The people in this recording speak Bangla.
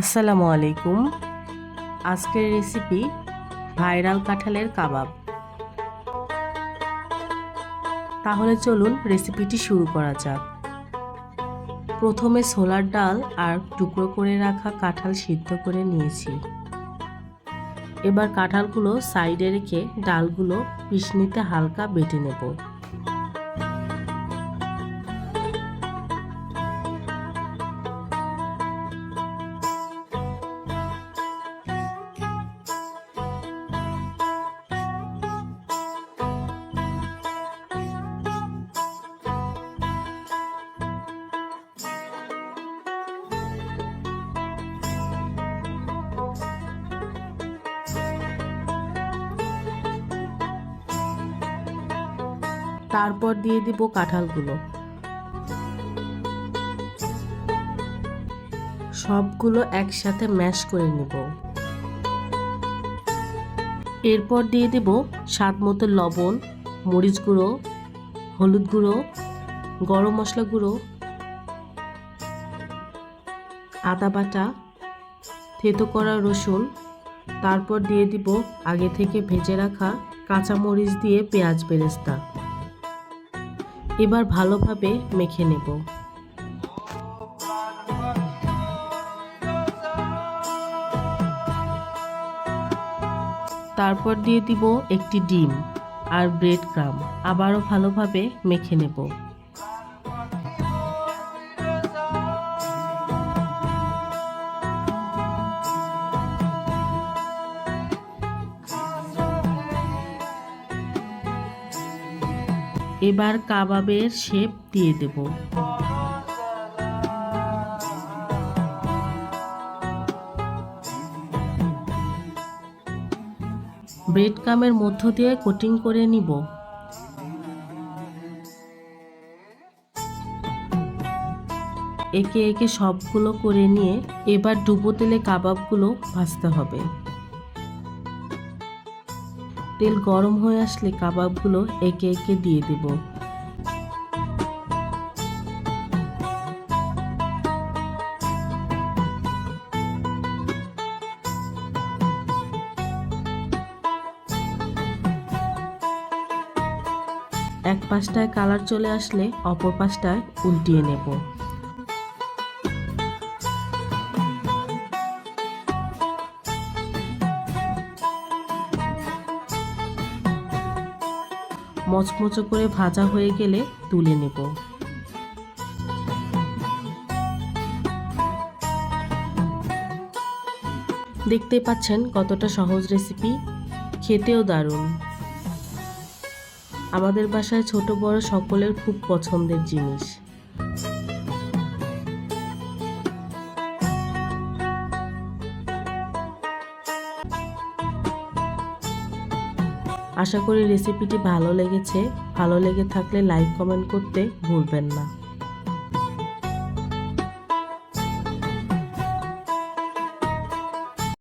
আসসালামু আলাইকুম। আজকের রেসিপি ভাইরাল কাঁঠালের কাবাব। তাহলে চলুন রেসিপিটি শুরু করা যাক। প্রথমে ছোলার ডাল আর টুকরো করে রাখা কাঁঠাল সিদ্ধ করে নিয়েছি। এবার কাঁঠালগুলো সাইডে রেখে ডালগুলো পিষনিতে হালকা বেটে নেব। তারপর দিয়ে দিব কাঁঠালগুলো। সবগুলো একসাথে ম্যাশ করে নিব। এরপর দিয়ে দেব স্বাদ মতো লবণ, মরিচ গুঁড়ো, হলুদ গুঁড়ো, গরম মশলা গুঁড়ো, আদা বাটা, থেতো করা রসুন, তারপর দিয়ে দিব আগে থেকে ভেজে রাখা কাঁচা মরিচ দিয়ে পেঁয়াজ বেরেস্তা। এবার ভালোভাবে মেখে নেব। তারপর দিয়ে দিব একটি ডিম আর ব্রেড ক্রাম। আবারও ভালোভাবে মেখে নেব। এবার কাবাবের শেপ দিয়ে দেব। ব্রেড কামের মধ্য দিয়ে কোটিং করে নিব। একে একে সবগুলো করে নিয়ে এবার ডুবো তেলে কাবাবগুলো ভাজতে হবে। তেল গরম হয়ে আসলে কাবাবগুলো একে একে দিয়ে দেব। এক পাশটায় কালার চলে আসলে অপর পাশটায় উল্টিয়ে নেব। মচমচো করে ভাজা হয়ে গেলে তুলে নেব। দেখতে পাচ্ছেন কতটা সহজ রেসিপি খেতেও দারুণ। আমাদের বাসায় ছোট বড় সকলের খুব পছন্দের জিনিস। আশা করি রেসিপিটি ভালো লেগেছে। ভালো লেগে থাকলে লাইক কমেন্ট করতে ভুলবেন না।